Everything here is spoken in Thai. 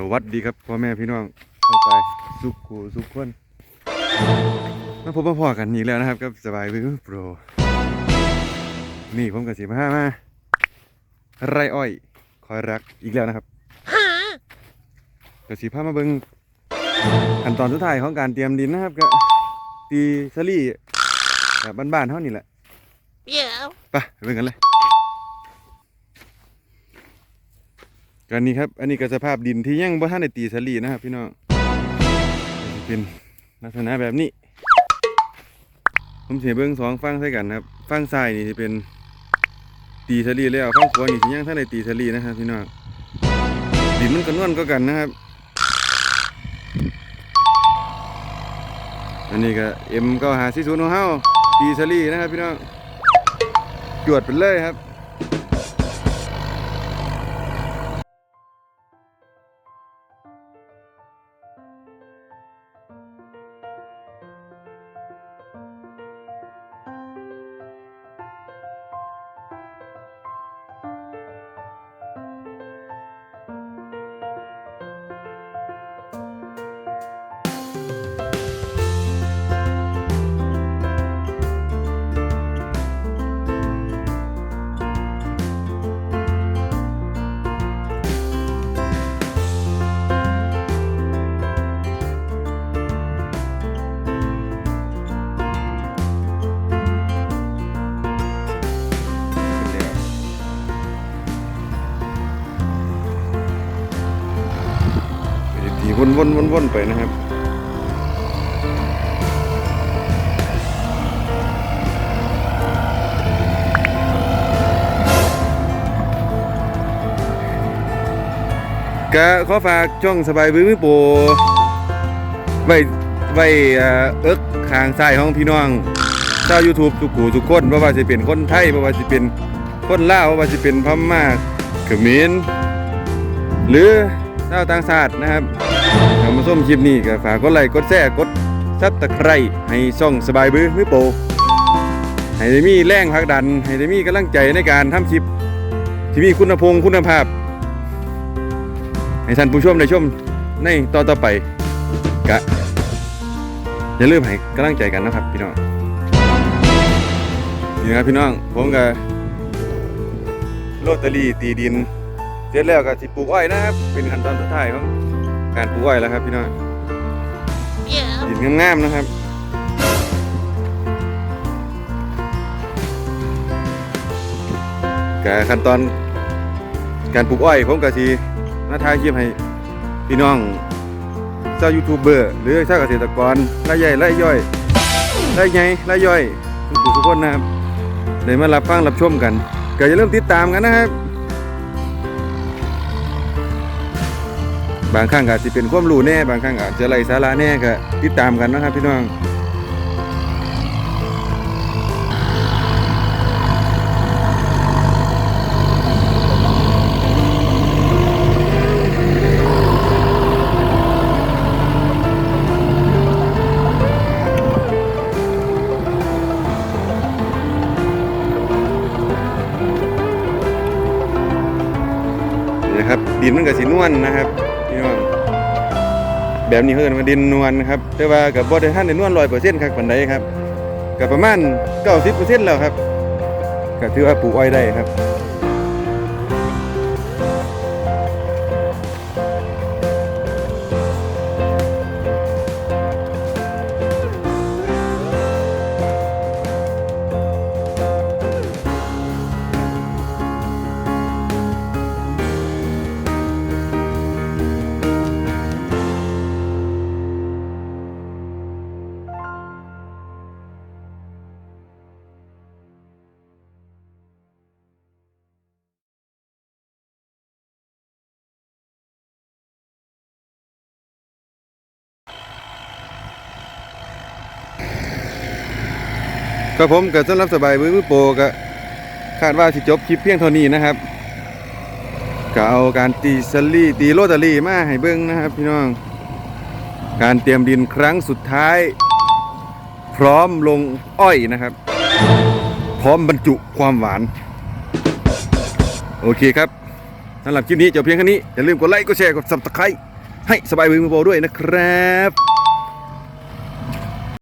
สวัสดีครับพ่อแม่พี่น้องเข้าไปสุขูสุขคนมาพบมาพอกันอีกแล้วนะครับกับสบายวิวโปร นี่ผมกับสีมามาไรอ้อย คอยรักอีกแล้วนะครับกับสีผ้ามาเบิงขั้นตอนสุดท้ายของการเตรียมดินนะครับก็ตีสลี่แบบบ้านๆเท่านี้แหละ Yeah. ไปไปเบิ่งกันเลย กันนี้ครับ อันนี้ก็สภาพดินที่ยังบ่ทันได้ตีสลีนะครับพี่น้องเป็นลักษณะแบบนี้ ผมเสิเบิ่งสองฝั่งใส่กันครับฝั่งซ้ายนี่สิเป็นตีสลีแล้วฝั่งขวานี่สิยังทันได้ตีสลีนะครับพี่น้องดินมันก็นวลก็กันนะครับ อันนี้ก็เอ็มก็หาซีศูนของเฮาตีสลีนะครับพี่น้องจวดไปเลยครับ วนวนวนวนไปนะครับ ก็ขอฝากช่องสบายวิวมิโปไว้ไว้เอิกขางซ้ายของพี่น้องชาว YouTube ทุกกูทุกคนบ่ว่าสิเป็นคนไทยบ่ว่าสิเป็นคนลาวบ่ว่าสิเป็นพม่าเขมรหรือชาวต่างชาตินะครับ เอามาส้มคลิปนี้ก็ฝากกดไลค์กดแชร์กดซับตะไคร้ให้ช่องสบายวิวมิโปให้ได้มีแรงผลักดัน ให้ได้มีกำลังใจในการทำคลิป ที่มีคุณภาพคุณภาพ ให้ท่านผู้ชมได้ชมในต่อต่อไปกะอย่าลืมให้กำลังใจกันนะครับพี่น้องนี่นะครับพี่น้องผมกับโรตารี่ตีดิน เสร็จแล้วก็สิปลูกอ้อยนะครับ เป็นขั้นตอนสุดท้ายของ การปลูกอ้อยแล้วครับพี่น้อง Yeah. ดินงามๆนะครับกขั้นตอนการปลูกอ้อยผมก็สิมาถ่ายคลิปให้พี่น้องชาวยูทูบเบอร์หรือชาวเกษตรกรรายใหญ่รายย่อยรายใหญ่รายย่อยทุกผู้ทุกคนนะครับได้มารับฟังรับชมกันก็อย่าลืมติดตามกันนะครับ บางครั้งอาจะเป็นความรู้แน่ บางครั้งอาจจะไรสาระแน่ก็ติดตามกันนะครับพี่น้องนะครับดินมันก็สีนวลนะครับ แบบนี้เพิ่นว่าดินนวลครับแต่ว่ากับบอดท่านในนวลลอยเปอร์เซ็นต์ครับปันใดครับกับประมาณเก้าสิบเปอร์เซ็นต์แล้วครับก็ถือว่าปลูกอ้อยได้ครับ ครับผมก็สำหรับสบายมือมือโปรก็คาดว่าสิจบคลิปเพียงเท่านี้นะครับก็เอาการตีสลี่ตีโรตารี่มาให้เบิ้งนะครับ พี่น้อง การเตรียมดินครั้งสุดท้าย พร้อมลงอ้อยนะครับ พร้อมบรรจุความหวาน โอเคครับสำหรับคลิปนี้จบเพียงแค่นี้ อย่าลืมกดไลค์กดแชร์กด subscribe ให้สบายมือมือโปรด้วยนะครับ